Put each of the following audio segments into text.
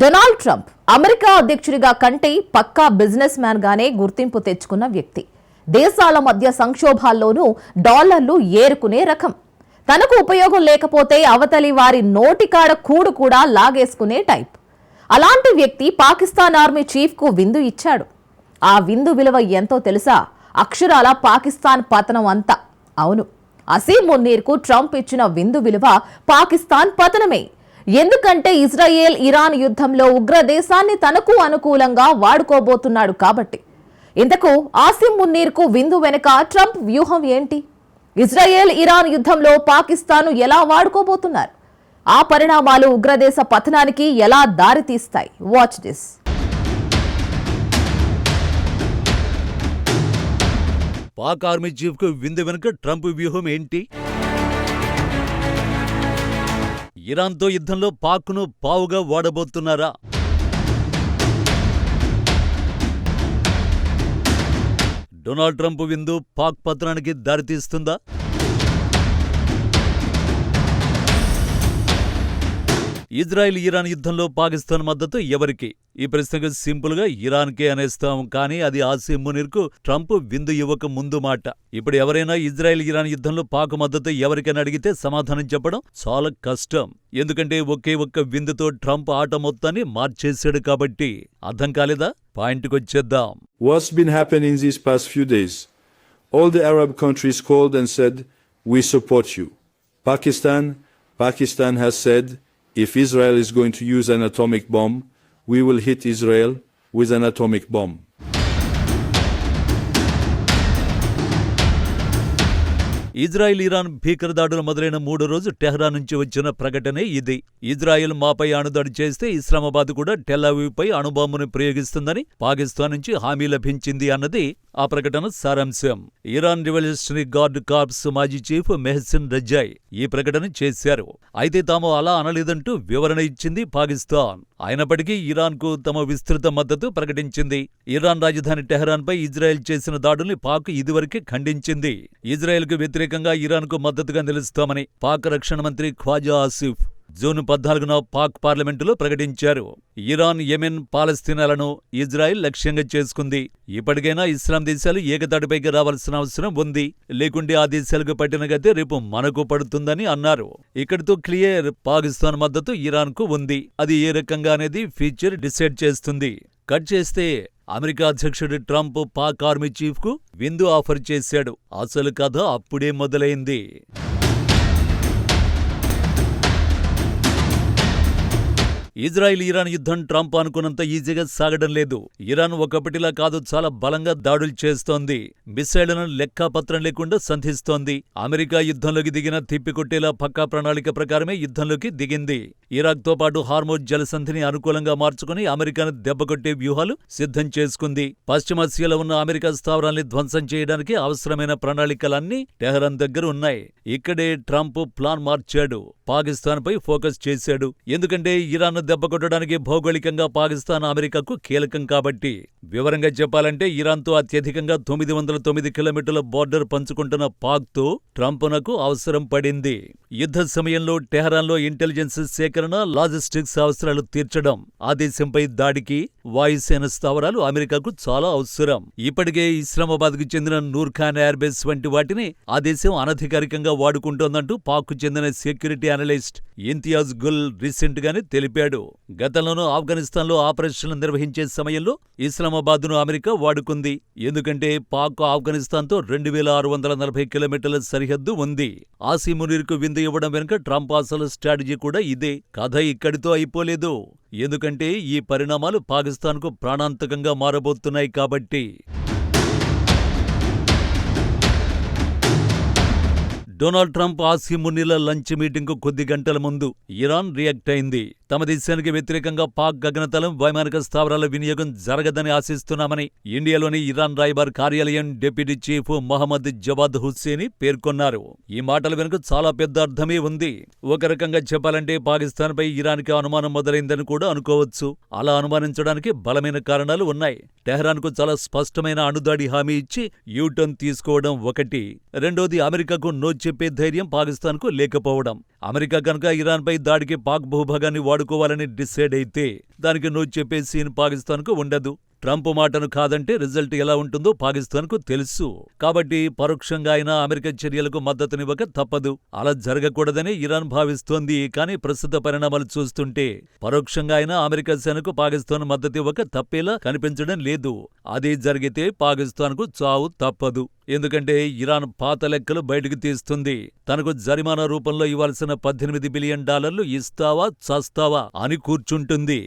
Donald Trump America అధ్యక్షుడిగా కంటే పక్కా business man గానే గుర్తింపు తెచ్చుకున్న వ్యక్తి. దేశాల మధ్య సంక్షోభాల్లోనూ డాలర్లు ఏరుకునే రకం. తనకు ఉపయోగం లేకపోతే అవతలి వారి నోటికాడ కూడు కూడా లాగేసుకునే టైప్. అలాంటి వ్యక్తి పాకిస్తాన్ ఆర్మీ చీఫ్కు విందు ఇచ్చాడు. ఆ విందు విలువ ఎంతో తెలుసా? అక్షరాల పాకిస్తాన్ పతనం అంతా. అవును. అసీం మున్నీర్కు ట్రంప్ ఇచ్చిన విందు విలువ పాకిస్తాన్ పతనమే. ఎందుకంటే ఇజ్రాయేల్ ఇరాన్ యుద్ధంలో ఉగ్ర దేశాన్ని తనకు అనుకూలంగా వాడుకోబోతున్నాడు కాబట్టి. ఇంతకు ఆసిం మున్నీర్కు విందు వెనుక ట్రంప్ వ్యూహం ఏంటి? ఇజ్రాయేల్ ఇరాన్ యుద్ధంలో పాకిస్తాను ఎలా వాడుకోబోతున్నారు? ఆ పరిణామాలు ఉగ్రదేశ పతనానికి ఎలా దారితీస్తాయి వాచ్ దిస్ పాక్ ఆర్మీ చీఫ్కు విందు వెనుక ట్రంప్ వ్యూహం ఏంటి? ఇరాన్తో యుద్ధంలో పాక్ను పావుగా వాడబోతున్నారా? డొనాల్డ్ ట్రంప్ విందు పాక్ పతనానికి దారితీస్తుందా? ఇజ్రాయెల్ ఇరాన్ యుద్ధంలో పాకిస్తాన్ మద్దతు ఎవరికి? ఈ ప్రశ్నకు సింపుల్గా ఇరాన్కే అనేస్తాం కానీ అది ఆసిమ్ మునిర్కు ట్రంప్ విందు ఇవ్వక ముందు మాట. ఇప్పుడు ఎవరైనా ఇజ్రాయెల్ ఇరాన్ యుద్ధంలో పాకు మద్దతు ఎవరికైనా అడిగితే సమాధానం చెప్పడం చాలా కష్టం. ఎందుకంటే ఒకే ఒక్క విందుతో ట్రంప్ ఆట మొత్తాన్ని మార్చేశాడు కాబట్టి. అర్థం కాలేదా? పాయింట్కొచ్చేద్దాం What's been happening these past few days All the Arab countries called and said, We support you. Pakistan, Pakistan has said, if Israel is going to use an atomic bomb, we will hit Israel with an atomic bomb. Israel Iran భీకర దాడులు మొదలైన మూడో రోజు Tehran నుంచి వచ్చిన ప్రకటనే ఇది Israel మాపై అణుదాడి చేస్తే ఇస్లామాబాద్ కూడా టెల్లావీపై అణుబాంబును ప్రయోగిస్తుందని పాకిస్తాన్ నుంచి హామీ లభించింది అన్నది ఆ ప్రకటన సారాంశం. ఇరాన్ రివల్యూషనరీ గార్డ్ కార్ప్స్ మాజీ చీఫ్ మెహసిన్ రజాయ్ ఈ ప్రకటన చేశారు. అయితే తాము అలా అనలేదంటూ వివరణ ఇచ్చింది పాకిస్తాన్. అయినప్పటికీ ఇరాన్కు తమ విస్తృత మద్దతు ప్రకటించింది. ఇరాన్ రాజధాని టెహరాన్పై ఇజ్రాయెల్ చేసిన దాడుల్ని పాక్ ఇదివరకే ఖండించింది. ఇజ్రాయెల్కు వ్యతిరేకంగా ఇరాన్కు మద్దతుగా నిలుస్తామని పాక్ రక్షణ మంత్రి ఖ్వాజా ఆసిఫ్ జూన్ పద్నాలుగున పాక్ పార్లమెంటులో ప్రకటించారు. ఇరాన్ యెమెన్ పాలస్తీనాలను ఇజ్రాయెల్ లక్ష్యంగా చేసుకుంది. ఇప్పటికైనా ఇస్లాం దేశాలు ఏకతాటిపైకి రావాల్సిన అవసరం ఉంది. లేకుంటే ఆ దేశాలకు పట్టిన గతే రేపు మనకు పడుతుందని అన్నారు. ఇక్కడితో క్లియర్ పాకిస్తాన్ మద్దతు ఇరాన్కు ఉంది. అది ఏ రకంగా అనేది ఫ్యూచర్ డిసైడ్ చేస్తుంది. కట్ చేస్తే అమెరికా అధ్యక్షుడు ట్రంప్ పాక్ ఆర్మీ చీఫ్కు విందు ఆఫర్ చేశాడు. అసలు కథ అప్పుడే మొదలైంది. ఇజ్రాయిల్ ఇరాన్ యుద్ధం ట్రంప్ అనుకున్నంత ఈజీగా సాగడం లేదు. ఇరాన్ ఒకప్పటిలా కాదు చాలా బలంగా దాడులు చేస్తోంది. మిసైళ్ళను లెక్కాపత్రం లేకుండా సంధిస్తోంది. అమెరికా యుద్ధంలోకి దిగిన తిప్పికొట్టేలా పక్కా ప్రణాళిక ప్రకారమే యుద్ధంలోకి దిగింది. ఇరాక్తో పాటు హార్మోజ్ జలసంధిని అనుకూలంగా మార్చుకుని అమెరికాను దెబ్బకొట్టే వ్యూహాలు సిద్ధం చేసుకుంది. పశ్చిమాసియాలో ఉన్న అమెరికా స్థావరాల్ని ధ్వంసం చేయడానికి అవసరమైన ప్రణాళికలన్నీ టెహరాన్ దగ్గర ఉన్నాయి. ఇక్కడే ట్రంప్ ప్లాన్ మార్చాడు. పాకిస్తాన్పై ఫోకస్ చేశాడు. ఎందుకంటే ఇరాన్ను దెబ్బకొట్టడానికి భౌగోళికంగా పాకిస్తాన్ అమెరికాకు కీలకం కాబట్టి. వివరంగా చెప్పాలంటే ఇరాన్తో అత్యధికంగా తొమ్మిది వందల తొమ్మిది కిలోమీటర్ల బార్డర్ పంచుకుంటున్న పాక్తో ట్రంప్నకు అవసరం పడింది. యుద్ధ సమయంలో టెహరాన్లో ఇంటెలిజెన్స్ సేకరణ లాజిస్టిక్స్ అవసరాలు తీర్చడం. ఆ దేశంపై దాడికి వాయుసేన స్థావరాలు అమెరికాకు చాలా అవసరం. ఇప్పటికే ఇస్లామాబాద్కు చెందిన నూర్ఖాన్ ఎయిర్బేస్ వంటి వాటిని ఆ దేశం అనధికారికంగా వాడుకుంటోందంటూ పాక్కు చెందిన security analyst Imtiaz Gul recent గానే తెలిపాడు. గతంలోనూ ఆఫ్ఘనిస్తాన్లో ఆపరేషన్లు నిర్వహించే సమయంలో ఇస్లామాబాద్ను అమెరికా వాడుకుంది. ఎందుకంటే పాక్ ఆఫ్ఘనిస్తాన్తో రెండు వేల ఆరు వందల నలభై కిలోమీటర్ల సరిహద్దు ఉంది. ఆసీ మునీర్కు విందు ఇవ్వడం వెనుక ట్రంప్ అసలు స్ట్రాటజీ కూడా ఇదే. కథ ఇక్కడితో అయిపోలేదు. ఎందుకంటే ఈ పరిణామాలు పాకిస్తాన్కు ప్రాణాంతకంగా మారబోతున్నాయి కాబట్టి. డొనాల్డ్ ట్రంప్ ఆసిమునిల లంచ్ మీటింగ్కు కొద్ది గంటల ముందు ఇరాన్ రియాక్ట్ అయింది. తమ దేశానికి వ్యతిరేకంగా పాక్ గగనతలం వైమానిక స్థావరాల వినియోగం జరగదని ఆశిస్తున్నామని ఇండియాలోని ఇరాన్ రాయబార్ కార్యాలయం deputy chief Mohammad Javad Hosseini పేర్కొన్నారు. ఈ మాటల వెనుక చాలా పెద్ద అర్థమే ఉంది. ఒక రకంగా చెప్పాలంటే పాకిస్తాన్పై ఇరాన్కి అనుమానం మొదలైందని కూడా అనుకోవచ్చు. అలా అనుమానించడానికి బలమైన కారణాలు ఉన్నాయి. టెహరాన్కు చాలా స్పష్టమైన అణుదాడి హామీ ఇచ్చి యూటర్న్ తీసుకోవడం ఒకటి. రెండోది అమెరికాకు నో చెప్పే ధైర్యం పాకిస్తాన్కు లేకపోవడం. అమెరికా కనుక ఇరాన్పై దాడికి పాక్ భూభాగాన్ని ఆడుకోవాలని డిసైడ్ అయితే దానికి నో చెప్పే సీన్ పాకిస్తాన్కు ఉండదు. ట్రంప్ మాటను కాదంటే రిజల్ట్ ఎలా ఉంటుందో పాకిస్తాన్కు తెలుసు. కాబట్టి పరోక్షంగా అయినా అమెరికా చర్యలకు మద్దతునివ్వక తప్పదు. అలా జరగకూడదని ఇరాన్ భావిస్తోంది. కానీ ప్రస్తుత పరిణామాలు చూస్తుంటే పరోక్షంగా అయినా అమెరికా సేనకు పాకిస్తాన్ మద్దతు ఇవ్వక తప్పేలా కనిపించడం లేదు. అది జరిగితే పాకిస్తాన్కు చావు తప్పదు. ఎందుకంటే ఇరాన్ పాత లెక్కలు బయటకు తీస్తుంది. తనకు జరిమానా రూపంలో ఇవ్వాల్సిన పద్దెనిమిది బిలియన్ డాలర్లు ఇస్తావా చస్తావా అని కూర్చుంటుంది.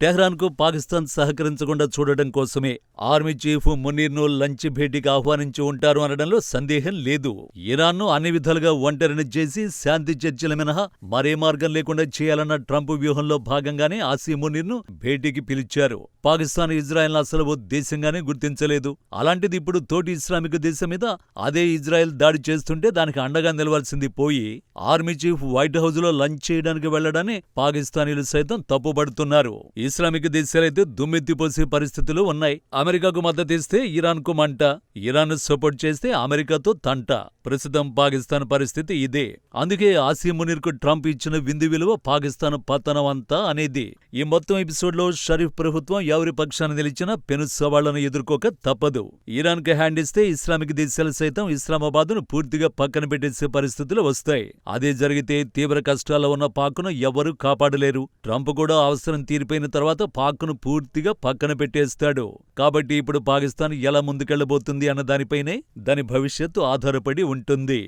టెహ్రాన్కు పాకిస్తాన్ సహకరించకుండా చూడటం కోసమే ఆర్మీ చీఫ్ మునీర్ను లంచ్ భేటీకి ఆహ్వానించి ఉంటారు అనడంలో సందేహం లేదు. ఇరాన్ను అన్ని విధాలుగా ఒంటరిని చేసి శాంతి చర్చల మినహా మరే మార్గం లేకుండా చేయాలన్న ట్రంప్ వ్యూహంలో భాగంగానే ఆసీ మునీర్ను భేటీకి పిలిచారు. పాకిస్తాన్ ఇజ్రాయెల్ అసలు ఓ దేశంగానే గుర్తించలేదు. అలాంటిది ఇప్పుడు తోటి ఇస్లామిక్ దేశం మీద అదే ఇజ్రాయెల్ దాడి చేస్తుంటే దానికి అండగా నిలవాల్సింది పోయి ఆర్మీ చీఫ్ వైట్ హౌస్లో లంచ్ చేయడానికి వెళ్ళడాన్ని పాకిస్తానీలు సైతం తప్పుబడుతున్నారు ఇస్లామిక్ దేశాలైతే దుమ్మెత్తిపోసే పరిస్థితులు ఉన్నాయి. అమెరికాకు మద్దతిస్తే ఇరాన్కు మంట ఇరాన్ సపోర్ట్ చేస్తే అమెరికాతో తంట. ప్రస్తుతం పాకిస్తాన్ పరిస్థితి ఇదే. అందుకే ఆసియా మునీర్కు ట్రంప్ ఇచ్చిన విందు విలువ పాకిస్తాన్ పతనం అంతా అనేది. ఈ మొత్తం ఎపిసోడ్లో షరీఫ్ ప్రభుత్వం ఎవరి పక్షాన నిలిచినా పెను సవాళ్ళను ఎదుర్కోక తప్పదు. ఇరాన్కి హ్యాండ్ ఇస్తే ఇస్లామిక్ దేశాలు సైతం ఇస్లామాబాద్ను పూర్తిగా పక్కన పెట్టేసే పరిస్థితులు వస్తాయి. అదే జరిగితే తీవ్ర కష్టాల్లో ఉన్న పాక్ను ఎవరూ కాపాడలేరు. ట్రంప్ కూడా అవసరం తీరిపోయిన తర్వాత పాక్ను పూర్తిగా పక్కన పెట్టేస్తాడు. కాబట్టి ఇప్పుడు పాకిస్తాన్ ఎలా ముందుకెళ్ళబోతుంది అన్న దానిపైనే దాని భవిష్యత్తు ఆధారపడి ఉంటుంది.